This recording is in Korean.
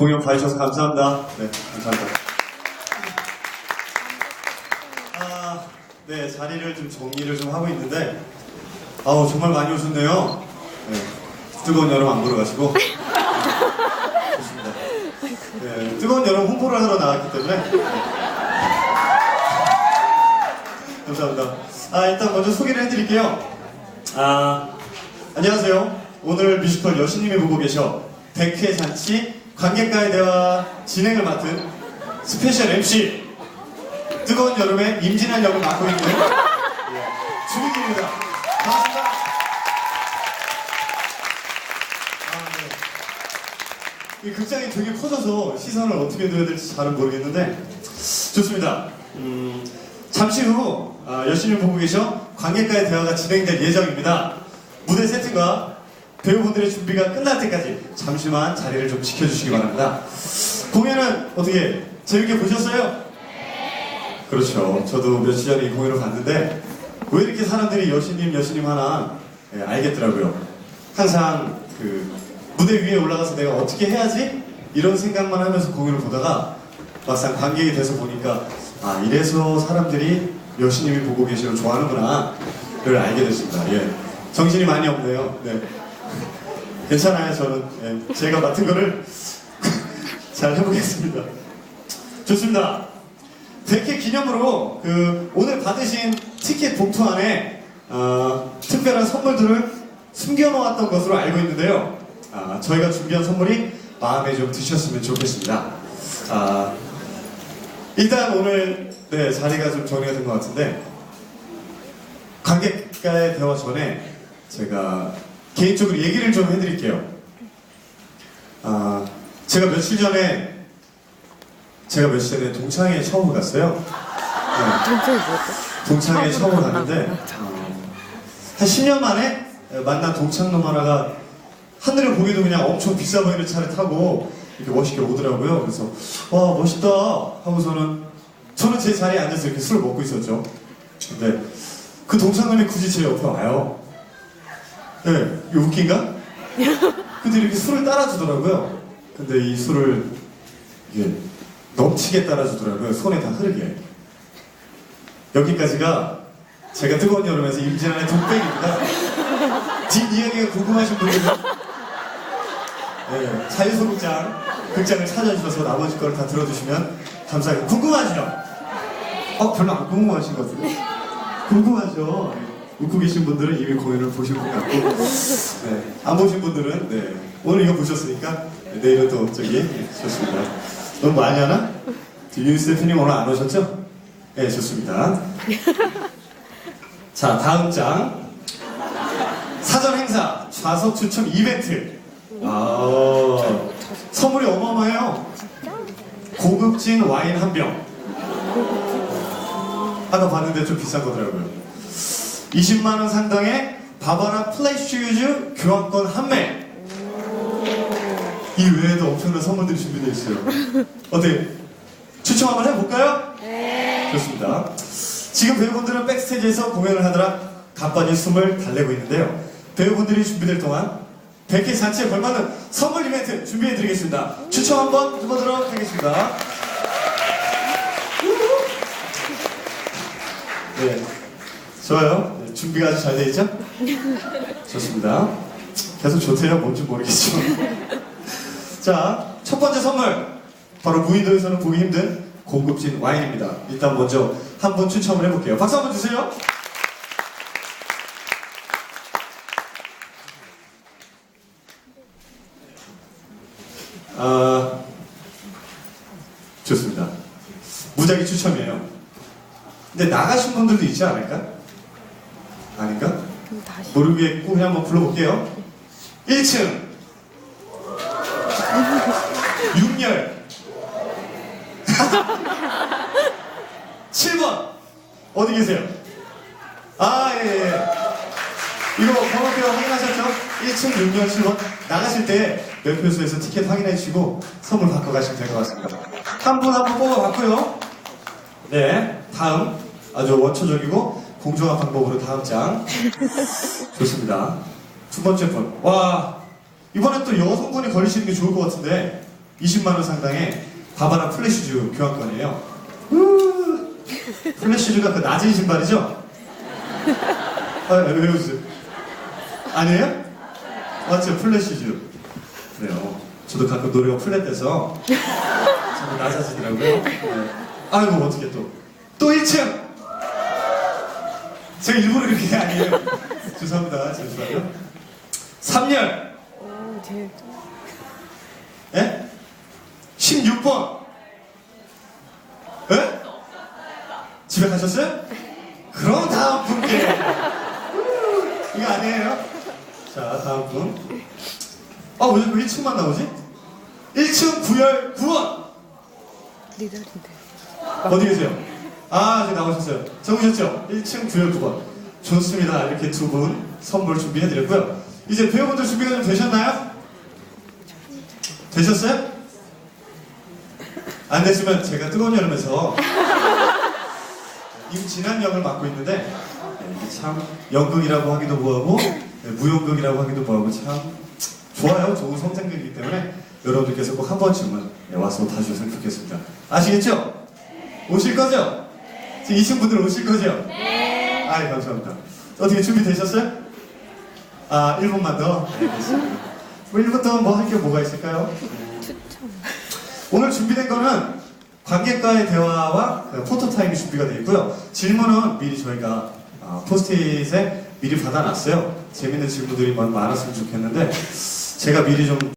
공연 봐주셔서 감사합니다. 네, 감사합니다. 아, 네, 자리를 좀 정리를 좀 하고 있는데, 아우, 정말 많이 오셨네요. 네, 뜨거운 여름 안 보러 가시고. 좋습니다. 네, 뜨거운 여름 홍보를 하러 나왔기 때문에. 네. 감사합니다. 아, 일단 먼저 소개를 해드릴게요. 아, 안녕하세요. 오늘 뮤지컬 여신님이 보고 계셔. 백회 잔치 관객과의 대화 진행을 맡은 스페셜 MC 뜨거운 여름에 임진한 역을 맡고 있는 예, 주민입니다. 반갑습니다. 아, 네. 이 극장이 되게 커져서 시선을 어떻게 둬야 될지 잘은 모르겠는데 좋습니다. 음, 잠시 후 아, 여신을 보고 계셔 관객과의 대화가 진행될 예정입니다. 무대 세팅과 배우분들의 준비가 끝날 때까지 잠시만 자리를 좀 지켜주시기 바랍니다. 공연은 어떻게 재밌게 보셨어요? 그렇죠. 저도 며칠 전에 이 공연을 봤는데 왜 이렇게 사람들이 여신님 여신님 하나 예, 알겠더라고요. 항상 그 무대 위에 올라가서 내가 어떻게 해야지 이런 생각만 하면서 공연을 보다가 막상 관객이 돼서 보니까 아 이래서 사람들이 여신님이 보고 계시면 좋아하는구나 그걸 알게 됐습니다. 예. 정신이 많이 없네요. 네. 괜찮아요. 저는 예. 제가 맡은 거를 잘 해보겠습니다. 좋습니다. 100회 기념으로 그 오늘 받으신 티켓 봉투 안에 어, 특별한 선물들을 숨겨놓았던 것으로 알고 있는데요. 아, 저희가 준비한 선물이 마음에 좀 드셨으면 좋겠습니다. 아, 일단 오늘 네, 자리가 좀 정리가 된 것 같은데 관객과의 대화 전에 제가 개인적으로 얘기를 좀 해드릴게요. 아, 제가 며칠 전에 제가 며칠 전에 동창회 처음 갔어요. 네. 동생이 뭐였대? 동창회 처음 갔는데 어, 한 10년 만에 만난 동창놈 하나가 하늘을 보기도 그냥 엄청 비싸 보이는 차를 타고 이렇게 멋있게 오더라고요. 그래서 와 멋있다 하고서는 저는 제 자리에 앉아서 이렇게 술을 먹고 있었죠. 근데 그 동창놈이 굳이 제 옆에 와요. 네, 이거 웃긴가? 근데 이렇게 술을 따라주더라고요. 근데 이 술을 이게 넘치게 따라주더라고요. 손에 다 흐르게. 여기까지가 제가 뜨거운 여름에서 임진환의 독백입니다. 뒷 이야기가 궁금하신 분들은 네, 자유소극장 극장을 찾아주셔서 나머지 거를 다 들어주시면 감사하겠습니다. 궁금하시죠? 어, 별로 안 궁금하신 것 같은데? 궁금하죠? 네, 웃고 계신 분들은 이미 공연을 보신 것 같고 네, 안 보신 분들은 네, 오늘 이거 보셨으니까 네, 내일은 또 저기 네, 좋습니다. 너무 많이 하나? 유니스 대표님 오늘 안 오셨죠? 네, 좋습니다. 자, 다음 장. 사전 행사 좌석 추첨 이벤트. 아, 선물이 어마어마해요. 고급진 와인 한 병. 아까 봤는데 좀 비싼 거더라고요. 20만원 상당의 바바라 플래시유즈 교환권 한 매. 이 외에도 엄청난 선물들이 준비되어 있어요. 어때? 추첨 한번 해볼까요? 네. 좋습니다. 지금 배우분들은 백스테이지에서 공연을 하느라 간판히 숨을 달래고 있는데요. 배우분들이 준비될 동안 100회 잔치에 걸맞는 선물 이벤트 준비해드리겠습니다. 추첨 한번 해보도록 하겠습니다. 네, 좋아요. 네, 준비가 아주 잘 돼 있죠? 좋습니다. 계속 좋대요. 뭔지 모르겠죠. 자, 첫 번째 선물. 바로 무인도에서는 보기 힘든 고급진 와인입니다. 일단 먼저 한 분 추첨을 해볼게요. 박수 한번 주세요. 아, 좋습니다. 무작위 추첨이에요. 근데 나가신 분들도 있지 않을까? 아닌가? 모르겠고 그냥 한번 불러볼게요. 1층 6열 7번 어디 계세요? 아 예, 예. 이거 번호표 확인하셨죠? 1층 6열 7번 나가실 때 매표소에서 티켓 확인해 주시고 선물 받고 가시면 될 것 같습니다. 한 분 한 분 뽑아봤고요. 네, 다음 아주 원초적이고 공정한 방법으로 다음 장 좋습니다. 두 번째 분. 와 이번엔 또 여성분이 걸리시는 게 좋을 것 같은데 20만 원 상당의 바바라 플래시즈 교환권이에요. 우! 플래시즈가 그 낮은 신발이죠? 아, 왜 웃으세요? 아니에요? 맞죠? 플래시즈. 그래요. 저도 가끔 노래가 플랫돼서 자꾸 낮아지더라고요. 네. 아이고, 어떻게 또. 또 1층! 제가 일부러 그렇게 아니에요. 죄송합니다. 잠시만요. 3열! 오, 제일 예? 16번! 예? 집에 가셨어요? 그럼 다음 분께. 이거 아니에요? 자, 다음 분. 아, 왜 자꾸 1층만 나오지? 1층 9열 9원! 리더인데. 어디 계세요? 아, 이제 나오셨어요. 적으셨죠? 1층 9열 9번. 좋습니다. 이렇게 두 분 선물 준비해드렸고요. 이제 배우분들 준비가 좀 되셨나요? 되셨어요? 안 됐으면 제가 뜨거운 여름에서 임진한 역을 맡고 있는데 네, 참 연극이라고 하기도 뭐하고 네, 무용극이라고 하기도 뭐하고 참 좋아요. 좋은 성장극이기 때문에 여러분들께서 꼭 한 번쯤은 네, 와서 봐주셨으면 좋겠습니다. 아시겠죠? 오실 거죠? 이신 분들 오실 거죠? 네. 아, 감사합니다. 어떻게 준비되셨어요? 아, 1분만 더? 네, 알겠습니다. 뭐 1분 더뭐 할 게 뭐가 있을까요? 오늘 준비된 거는 관객과의 대화와 그 포토타임이 준비가 되어 있고요. 질문은 미리 저희가 아, 포스트잇에 미리 받아놨어요. 재밌는 질문들이 많- 많았으면 좋겠는데 제가 미리 좀